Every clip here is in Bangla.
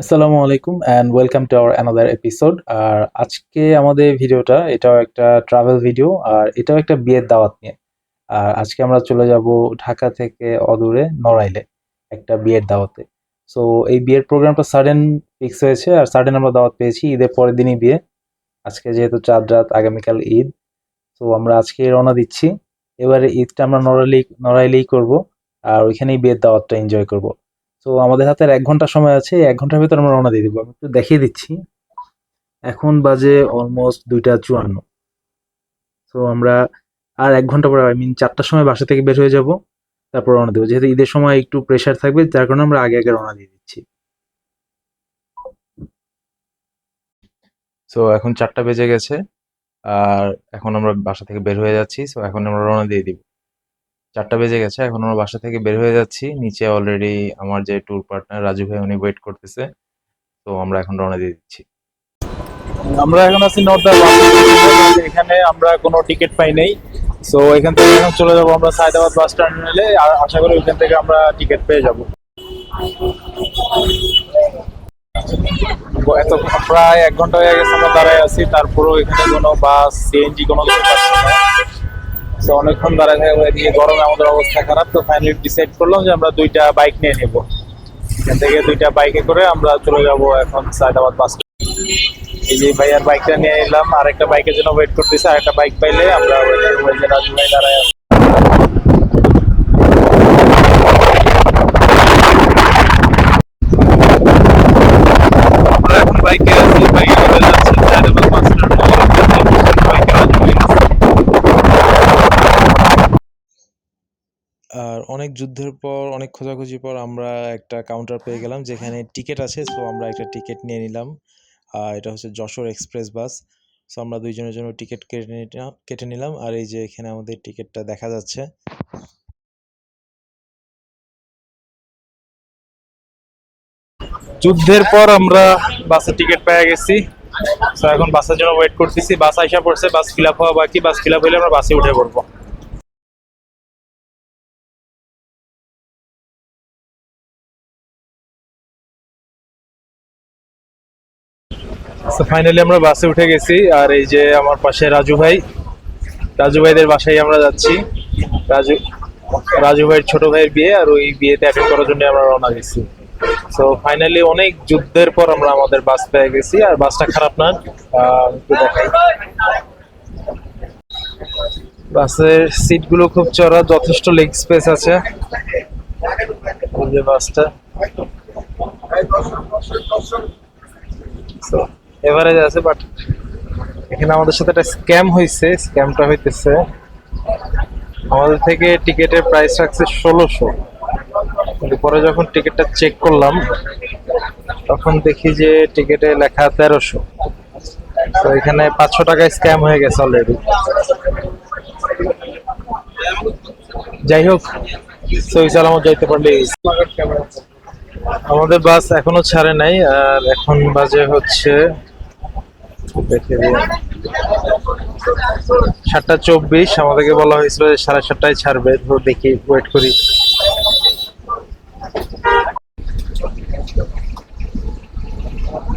আসসালামু আলাইকুম and welcome to our another episode আর আজকে আমাদের ভিডিওটা, এটাও একটা ট্রাভেল ভিডিও আর এটাও একটা বিয়ের দাওয়াত নিয়ে। আর আজকে আমরা চলে যাব ঢাকা থেকে অদূরে নড়াইলে একটা বিয়ের দাওয়াতে। সো এই বিয়ের প্রোগ্রামটা সাডেন ফিক্স হয়েছে, আর সাডেন আমরা দাওয়াত পেয়েছি ঈদের পরের দিনই বিয়ে। আজকে যেহেতু চাঁদ রাত, আগামীকাল ঈদ, তো আমরা আজকে রওনা দিচ্ছি। এবারে ঈদটা আমরা নড়াইলেই নড়াইলেই করব, আর ওইখানেই বিয়ের দাওয়াতটা এনজয় করব। তো আমাদের হাতে এক ঘণ্টা সময় আছে এক ঘণ্টার ভিতর আমরা রওনা দিয়ে দিব। আমি একটু দেখিয়ে দিচ্ছি। এখন বাজে অলমোস্ট দুইটা চুয়ান্ন। তো আমরা আর এক ঘণ্টা পরে আই মিন চারটার সময় বাসা থেকে বের হয়ে যাব। তারপর রওনা দেবো। যেহেতু ঈদের সময় একটু প্রেশার থাকবে, যার কারণে আমরা আগে আগে রওনা দিয়ে দিচ্ছি। সো এখন চারটা বেজে গেছে। আর এখন আমরা বাসা থেকে বের হয়ে যাচ্ছি। সো এখন আমরা রওনা দিয়ে দিব। চারটা বেজে গেছে, এখন আমরা বাসা থেকে বের হয়ে যাচ্ছি। নিচে অলরেডি আমার যে ট্যুর পার্টনার রাজু ভাই, উনি ওয়েট করতেছে। তো আমরা এখন রওনা দিয়ে দিচ্ছি। আমরা এখন আছি নর্দার এখানে আমরা কোনো টিকিট পাই নাই। সো এখান থেকে এখন চলে যাব আমরা সায়দাবাদ বাস টার্মিনালে আর আশা করি ওইখান থেকে আমরা টিকিট পেয়ে যাব। এত প্রায় এক ঘণ্টা হয়ে গেছে আমরা দাঁড়ায় আছি। তারপরেও এখানে কোনো বাস সিএনজি কোনো কিছু পাচ্ছি না তো অনেকক্ষণ দাঁড়ায় থাকব এদিকে গরমে আমাদের অবস্থা খারাপ, তো ফাইনালি ডিসাইড করলাম যে আমরা দুইটা বাইক নিয়ে নেব। এখান থেকে দুইটা বাইকে করে আমরা চলে যাব এখন সায়দাবাদ বাস এই যে ভাইয়ার বাইকটা নিয়ে এলাম আর একটা বাইকের জন্য ওয়েট করতেছি আর একটা বাইক পাইলে আমরা রাজু ভাই দাঁড়ায় বাইকে আছি বাইকে যাচ্ছি সায়দাবাদ বাস টার্মিনাল বাইকে রাজু ভাই আছে। আর অনেক যুদ্ধের পর, অনেক খোঁজাখুঁজির পর আমরা একটা কাউন্টার পেয়ে গেলাম, যেখানে টিকিট আছে সো আমরা একটা টিকিট নিয়ে নিলাম। আর এটা হচ্ছে যশোর এক্সপ্রেস বাস সো আমরা দুইজনের জন্য টিকিট কেটে নিলাম কেটে নিলাম। আর এই যে এখানে আমাদের টিকিটটা দেখা যাচ্ছে। যুদ্ধের পর আমরা বাসের টিকিট পেয়ে গেছি। তো এখন বাসের জন্য ওয়েট করতেছি। বাস আইসা পড়ছে, বাস ফিল আপ হওয়া বাকি, বাস ফিল আপ হলে আমরা বাসে উঠে পড়ব। ফাইনালি আমরা বাসে উঠে গেছি, আর এই যে আমার পাশে রাজু ভাই। রাজু ভাইদের বাসায় আমরা যাচ্ছি। রাজু রাজু ভাইয়ের ছোট ভাইয়ের বিয়ে, আর ওই বিয়েতে অ্যাটেন্ড করার জন্য আমরা রওনা গেছি তো ফাইনালি অনেক যুদ্ধের পর আমরা আমাদের বাস পেয়ে গেছি, আর বাসটা খারাপ না। একটু দেখাই। বাসের সিটগুলো খুব চড়া, যথেষ্ট লেগ স্পেস আছে। বাসটা। এভারেজ আছে বাট এখানে আমাদের সাথে একটা স্ক্যাম হয়েছে স্ক্যামটা হইতেছে আমাদের থেকে টিকিটের প্রাইস রাখছে ষোলোশো। কিন্তু পরে যখন টিকিটটা চেক করলাম, তখন দেখি যে টিকিটে লেখা তেরোশো। তো এখানে পাঁচশো টাকায় স্ক্যাম হয়ে গেছে অলরেডি যাই হোক, সই সালামত যাইতে পারলে আমাদের বাস এখনও ছাড়ে নাই, আর এখন বাজে হচ্ছে সাতটা চব্বিশ, আমাদেরকে বলা হয়েছিল যে সাড়ে সাতটায় ছাড়বে, তো দেখি ওয়েট করি।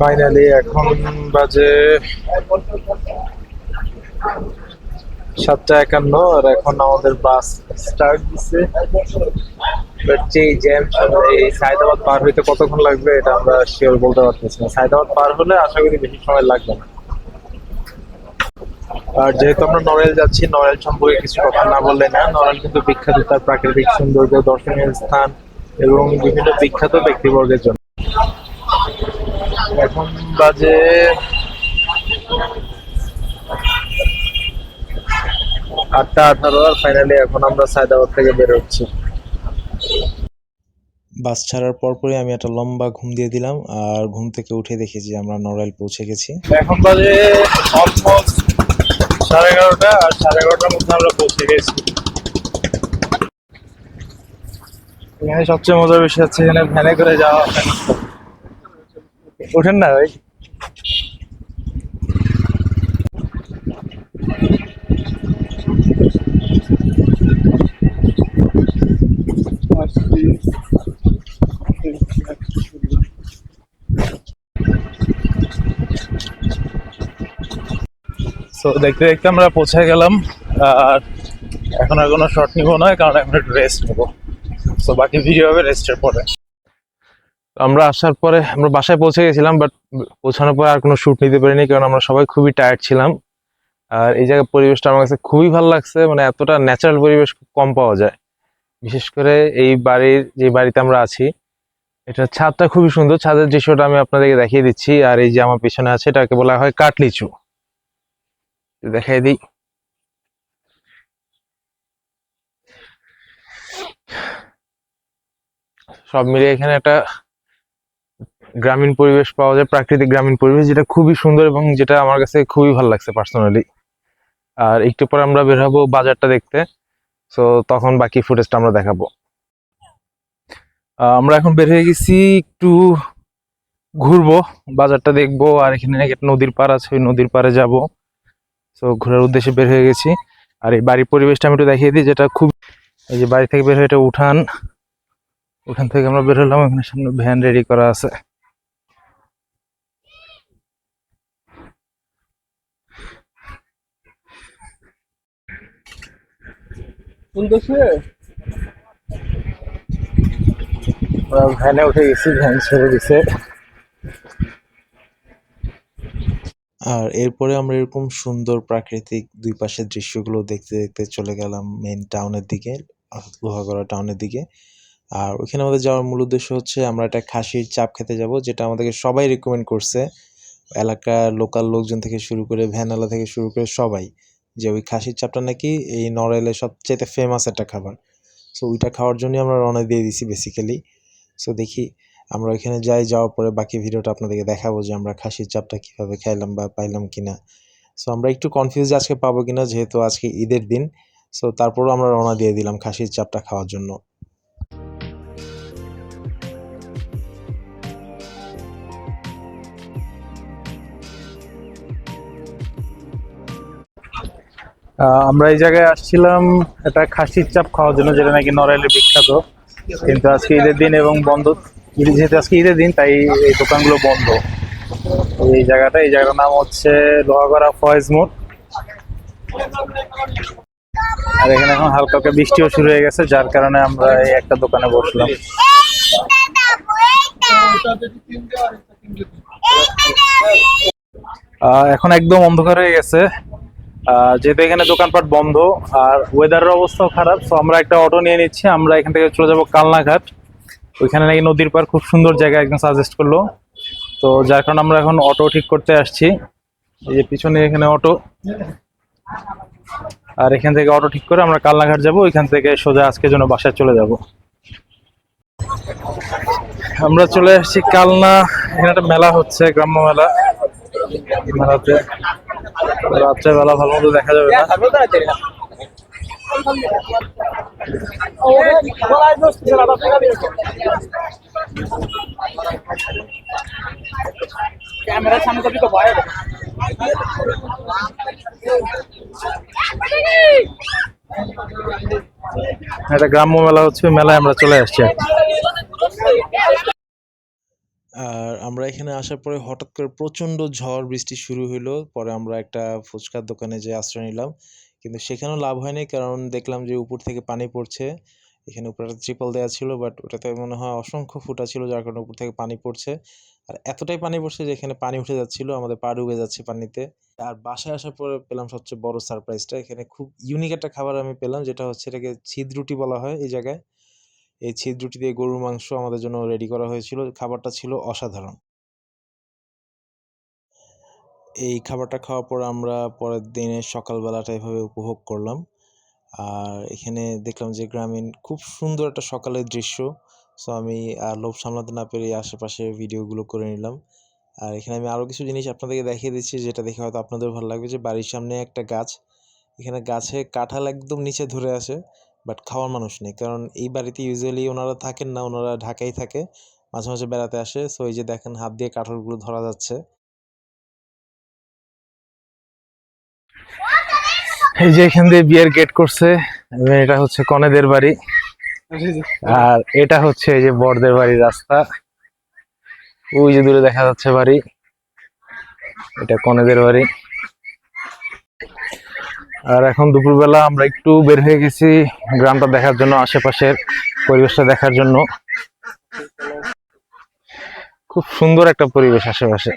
ফাইনালি এখন বাজে সাতটা একান্ন, আর এখন আমাদের বাস স্টার্ট দিচ্ছে যে জ্যাম এই সায়দাবাদ পার হইতে কতক্ষণ লাগবে, এটা আমরা শিওর বলতে পারতেছি না। সায়দাবাদ পার হলে আশা করি বেশি সময় লাগবে না। আর যেহেতু আমরা নড়াইল যাচ্ছি নড়াইল সম্পর্কে কিছু কথা না বললে না। নড়াইল কিন্তু বিখ্যাত তার প্রাকৃতিক সৌন্দর্য দর্শনীয় স্থান এবং বিভিন্ন বিখ্যাত ব্যক্তিবর্গের জন্য। এখন বাজে আটটা আঠারো আর ফাইনালি এখন আমরা সায়দাবাদ থেকে বেরোচ্ছি বাস ছাড়ার পরপরই আমি একটা লম্বা ঘুম দিয়ে দিলাম আর ঘুম থেকে উঠে দেখেছি আমরা নড়াইল পৌঁছে গেছি। এখন বাজে অলমোস্ট সাড়ে এগারোটা আর সাড়ে এগারোটার মধ্যে আমরা পৌঁছে গেছি। এখানে সবচেয়ে মজার বিষয় হচ্ছে এখানে ভ্যানে করে যাওয়া ওঠেন না ভাই? তো দেখতে দেখতে আমরা পৌঁছে গেলাম, আর এখন আর কোনো শর্ট নিব না কারণ এখন একটু রেস্ট নেব। তো বাকি ভিডিও হবে রেস্টের পরে। আমরা আসার পরে আমরা বাসায় পৌঁছে গেছিলাম বাট পৌঁছানোর পরে আর কোনো শ্যুট নিতে পারিনি, কারণ আমরা সবাই খুবই টায়ার্ড ছিলাম। আর এই জায়গার পরিবেশটা আমার কাছে খুবই ভালো লাগছে মানে এতটা ন্যাচারাল পরিবেশ খুব কম পাওয়া যায়। বিশেষ করে এই বাড়ির, যে বাড়িতে আমরা আছি, এটা ছাদটা খুবই সুন্দর। ছাদের দৃশ্যটা আমি আপনাদেরকে দেখিয়ে দিচ্ছি, আর এই যে আমার পিছনে আছে, এটাকে বলা হয় কাটলিচু। দেখাই দিই সব মিলিয়ে এখানে একটা গ্রামীণ পরিবেশ পাওয়া যায়, প্রাকৃতিক গ্রামীণ পরিবেশ, যেটা খুবই সুন্দর এবং যেটা আমার কাছে খুবই ভালো লাগছে পার্সোনালি আর একটু পর আমরা বের হব বাজারটা দেখতে সো তখন বাকি ফুটেজটা আমরা দেখাবো। আমরা এখন বের হয়ে গেছি, একটু ঘুরবো, বাজারটা দেখব, আর এখানে একটা নদীর পাড় আছে, ওই নদীর পাড়ে যাব। তো ঘোরার উদ্দেশ্যে বের হয়ে গেছি। আর এই বাড়ির পরিবেশটা আমি একটু দেখিয়ে দিই যেটা খুব এই যে বাড়ি থেকে বের হয়ে এটা উঠান। ওখান থেকে আমরা বের হলাম এখানে সামনে ভ্যান রেডি করা আছে। ভ্যানে উঠে গেছি ভ্যান ছেড়ে দিছে। আর এরপরে আমরা এরকম সুন্দর প্রাকৃতিক দুই পাশের দৃশ্যগুলো দেখতে দেখতে চলে গেলাম মেন টাউনের দিকে, লোহাগড়া টাউনের দিকে। আর ওইখানে আমাদের যাওয়ার মূল উদ্দেশ্য হচ্ছে আমরা একটা খাসির চাপ খেতে যাব, যেটা আমাদেরকে সবাই রেকমেন্ড করছে। এলাকার লোকাল লোকজন থেকে শুরু করে ভ্যানালা থেকে শুরু করে সবাই, যে ওই খাসির চাপটা নাকি এই নড়াইলের সবচেয়ে ফেমাস একটা খাবার। সো ওইটা খাওয়ার জন্যই আমরা রওনা দিয়ে দিছি বেসিক্যালি সো দেখি আমরা ওইখানে যাই, যাওয়ার পরে বাকি ভিডিওটা আপনাদেরকে দেখাবো যে আমরা খাসির চাপটা কীভাবে খাইলাম বা পাইলাম কিনা। সো আমরা একটু কনফিউজ আজকে পাবো কিনা, যেহেতু আজকে ঈদের দিন। সো তারপরও আমরা রওনা দিয়ে দিলাম খাসির চাপটা খাওয়ার জন্য। আমরা এই জায়গায় আসছিলাম একটা খাসির চাপ খাওয়ার জন্য, যেটা নাকি নড়াইলে বিখ্যাত। কিন্তু আজকে ঈদের দিন এবং বন্ধ যেহেতু আজকে ঈদের দিন, তাই এই দোকানগুলো বন্ধ। এই জায়গাটা, এই জায়গাটার নাম হচ্ছে লোহাগড়া ফয়েজ মোড়। আর এখানে এখন হালকা হালকা বৃষ্টিও শুরু হয়ে গেছে, যার কারণে আমরা এই একটা দোকানে বসলাম। এখন একদম অন্ধকার হয়ে গেছে। যেহেতু এখানে দোকানপাট বন্ধ, আর ওয়েদারের অবস্থাও খারাপ তো আমরা একটা অটো নিয়ে নিচ্ছি। আমরা এখান থেকে চলে যাব কালনাঘাট। ওইখানে নাকি নদীর পার খুব সুন্দর জায়গা একদম সাজেস্ট করল। তো যার কারণে আমরা এখন অটো ঠিক করতে আসছি। এই যে পিছনে এখানে অটো আর এখান থেকে অটো ঠিক করে আমরা কালনাঘাট যাব। ওইখান থেকে সোজা আজকের জন্য বাসায় চলে যাব। আমরা চলে আসছি কালনা। এখানে একটা মেলা হচ্ছে, গ্রাম্য মেলা। মেলাতে রাত্রে বেলা ভালো মতো দেখা যাবে না। ক্যামেরার সামনে তো ভয় একটা গ্রাম্য মেলা হচ্ছে, মেলায় আমরা চলে আসছি আর আমরা এখানে আসার পরে হঠাৎ করে প্রচণ্ড ঝড়, বৃষ্টি শুরু হলো পরে আমরা একটা ফুচকার দোকানে যে আশ্রয় নিলাম। কিন্তু সেখানেও লাভ হয়নি কারণ দেখলাম যে উপর থেকে পানি পড়ছে। এখানে উপরে একটা ত্রিপল দেওয়া ছিল বাট ওটাতে মনে হয় অসংখ্য ফুটা ছিল যার কারণে উপর থেকে পানি পড়ছে। আর এতটাই পানি পড়ছে যে এখানে পানি উঠে যাচ্ছিল, আমাদের পা ডুবে যাচ্ছে পানিতে। আর বাসায় আসার পরে পেলাম সবচেয়ে বড় সারপ্রাইজটা এখানে খুব ইউনিক একটা খাবার আমি পেলাম যেটা হচ্ছে এটাকে ছিদ রুটি বলা হয় এই জায়গায়। এই ছিদ রুটি দিয়ে গরুর মাংস আমাদের জন্য রেডি করা হয়েছিল। খাবারটা ছিল অসাধারণ। এই খাবারটা খাওয়ার পর আমরা পরের দিনের সকালবেলাটা এভাবে উপভোগ করলাম। আর এখানে দেখলাম যে গ্রামীণ খুব সুন্দর একটা সকালের দৃশ্য। সো আমি আর লোভ সামলাতে না পেরে আশেপাশে ভিডিওগুলো করে নিলাম। আর এখানে আমি আরও কিছু জিনিস আপনাদেরকে দেখিয়ে দিচ্ছি, যেটা দেখে হয়তো আপনাদের ভালো লাগবে যে বাড়ির সামনে একটা গাছ। এখানে গাছে কাঁঠাল একদম নিচে ধরে আছে বাট খাওয়ার মানুষ নেই। কারণ এই বাড়িতে ইউজুয়ালি ওনারা থাকেন না, ওনারা ঢাকায় থাকে, মাঝে মাঝে বেড়াতে আসে। সো এই যে দেখেন, হাত দিয়ে কাঁঠালগুলো ধরা যাচ্ছে। এই যে এখান দিয়ে বিয়ের গেট করছে এটা হচ্ছে কনেদের বাড়ি। আর এটা হচ্ছে এই যে বড়দের বাড়ির রাস্তা। ওই যে দূরে দেখা যাচ্ছে বাড়ি। এটা কনেদের বাড়ি। আর এখন দুপুরবেলা আমরা একটু বের হয়ে গেছি গ্রামটা দেখার জন্য, আশেপাশের পরিবেশটা দেখার জন্য। খুব সুন্দর একটা পরিবেশ আশেপাশে।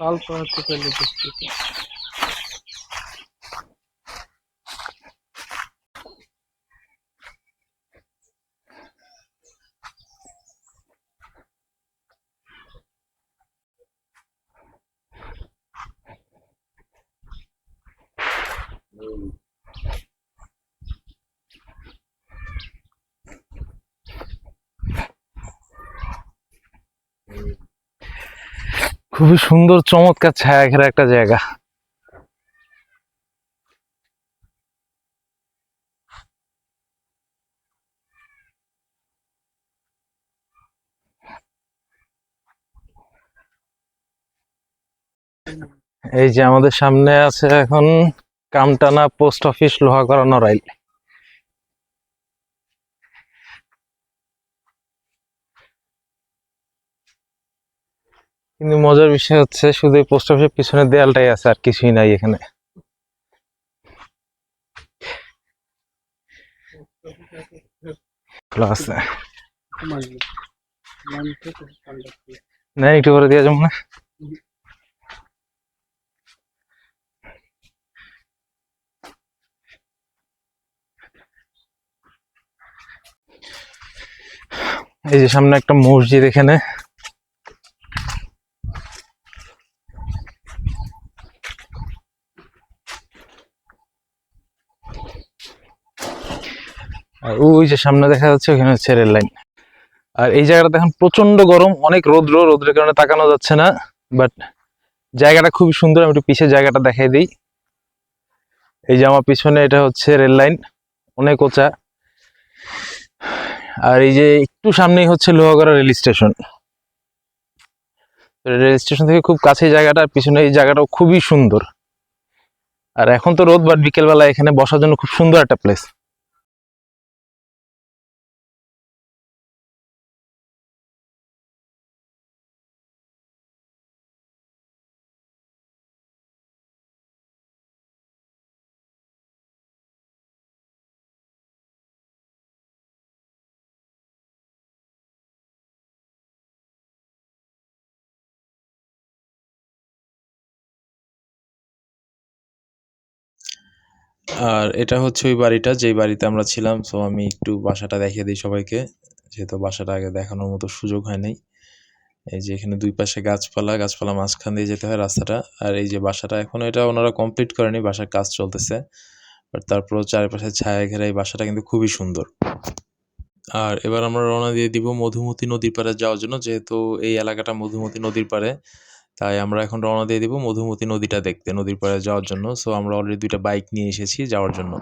Al Fatih Kalesi. খুবই সুন্দর, চমৎকার ছায়া ঘেরা একটা জায়গা। এই যে আমাদের সামনে আছে এখন কামটানা পোস্ট অফিস লোহাগড়া নড়াইল। কিন্তু মজার বিষয় হচ্ছে শুধু পোস্ট অফিসের পিছনে দেয়ালটাই আছে, আর কিছুই নাই এখানে। না একটু করে দিয়ে যাব না? এই যে সামনে একটা মসজিদ এখানে আর ওই যে সামনে দেখা যাচ্ছে ওখানে হচ্ছে রেল লাইন। আর এই জায়গাটা দেখেন প্রচণ্ড গরম, অনেক রৌদ্র, রোদ্রের কারণে তাকানো যাচ্ছে না বাট জায়গাটা খুবই সুন্দর, আমি একটু পিছিয়ে জায়গাটা দেখাই দিই। এই যে আমার পিছনে এটা হচ্ছে রেল লাইন, অনেক ওচা। আর এই যে একটু সামনেই হচ্ছে Lohagara rail station. Rail station থেকে খুব কাছে জায়গাটা পিছনে এই জায়গাটাও খুবই সুন্দর। আর এখন তো রোদ বাট বিকেলবেলা এখানে বসার জন্য খুব সুন্দর একটা প্লেস আর এটা হচ্ছে ওই বাড়িটা, যেই বাড়িতে আমরা ছিলাম। সো আমি একটু বাসাটা দেখিয়ে দিই সবাইকে। যেহেতু বাসাটা আগে দেখানোর মতো সুযোগ হয় নাই। এই যে এখানে দুই পাশে গাছপালা গাছপালা মাঝখান দিয়ে যেতে হয় রাস্তাটা। আর এই যে বাসাটা, এখন এটা ওনারা কমপ্লিট করেনি, বাসার কাজ চলতেছে। বাট তারপরও চারিপাশে ছায়া ঘেরা এই বাসাটা কিন্তু খুবই সুন্দর। আর এবার আমরা রওনা দিয়ে দিব মধুমতি নদীর পাড়ে যাওয়ার জন্য, যেহেতু এই এলাকাটা মধুমতি নদীর পাড়ে। তাই আমরা এখন রওনা দিয়ে দেবো মধুমতি নদীটা দেখতে, নদীর পাড়ে যাওয়ার জন্য। সো আমরা অলরেডি দুইটা বাইক নিয়ে এসেছি যাওয়ার জন্য।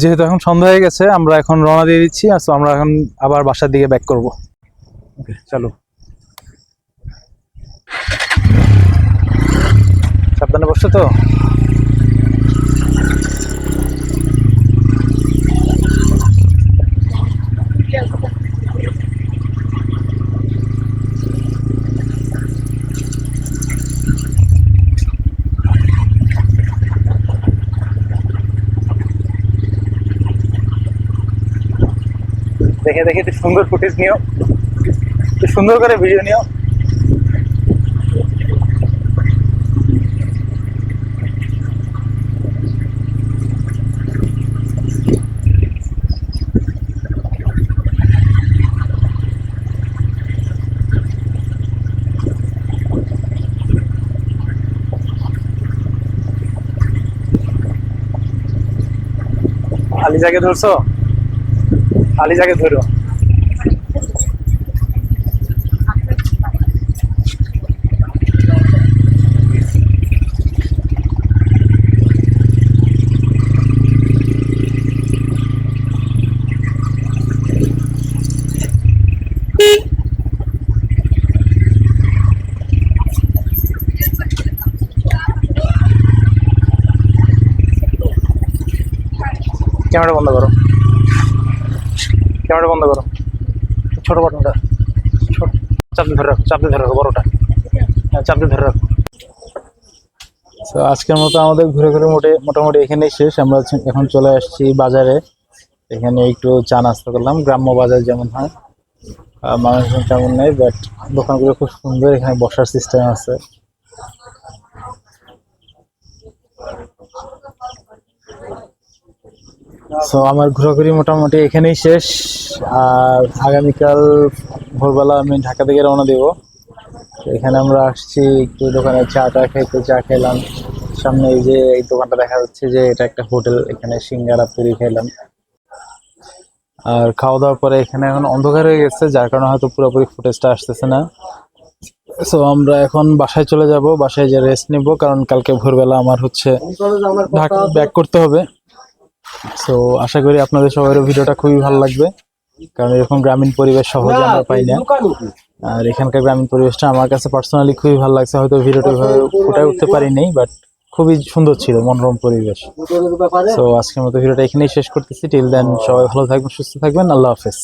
যেহেতু এখন সন্ধ্যা হয়ে গেছে আমরা এখন রওনা দিয়ে দিচ্ছি আর তো আমরা এখন আবার বাসার দিকে ব্যাক করব। ওকে চলো। সাবধানে বসছো তো? দেখে দেখে তুই সুন্দর ফুটেজ নিও। তুই সুন্দর করে ভিডিও নিও। খালি জায়গা ধরছো? আলিজাকে ধরো। ক্যামেরা বন্ধ করো ক্যামেরা বন্ধ করো ছোট বাটনটা ছোট রাখো ধরে রাখো হ্যাঁ ধরে তো আজকের মতো আমাদের ঘুরে ঘুরে মোটে মোটামুটি এখানেই শেষ। আমরা এখন চলে আসছি বাজারে। এখানে একটু চা নাস্তা করলাম। গ্রাম্য বাজার যেমন হয়। মানুষজন তেমন নেই বাট দোকানগুলো খুব সুন্দর। এখানে বসার সিস্টেম আছে। সো আমার ঘোরাঘুরি মোটামুটি এখানেই শেষ। আর আগামীকাল ভোরবেলা আমি ঢাকা থেকে রওনা দেবো। এখানে আমরা আসছি, একটু দোকানে চা টা খেতে চা খেলাম সামনে এই যে এই দোকানটা দেখা যাচ্ছে যে এটা একটা হোটেল, এখানে সিঙ্গারা পুরি খেলাম আর খাওয়া দাওয়ার পরে এখানে এখন অন্ধকার হয়ে গেছে, যার কারণে হয়তো পুরোপুরি ফুটেজটা আসতেছে না। সো আমরা এখন বাসায় চলে যাব, বাসায় যে রেস্ট নিব, কারণ কালকে ভোরবেলা আমার হচ্ছে ব্যাক করতে হবে। সো আশা করি আপনাদের সবারও ভিডিওটা খুবই ভালো লাগবে। কারণ এরকম গ্রামীণ পরিবেশ সহজে আমরা পাই না। আর এখানকার গ্রামীণ পরিবেশটা আমার কাছে পার্সোনালি খুবই ভালো লাগছে। হয়তো ভিডিওটা ওইভাবে ফুটায় উঠতে পারিনি বাট খুবই সুন্দর ছিল মনোরম পরিবেশ। সো আজকের মতো ভিডিওটা এখানেই শেষ করতেছি। টিল দেন সবাই ভালো থাকবেন সুস্থ থাকবেন। আল্লাহ হাফেজ।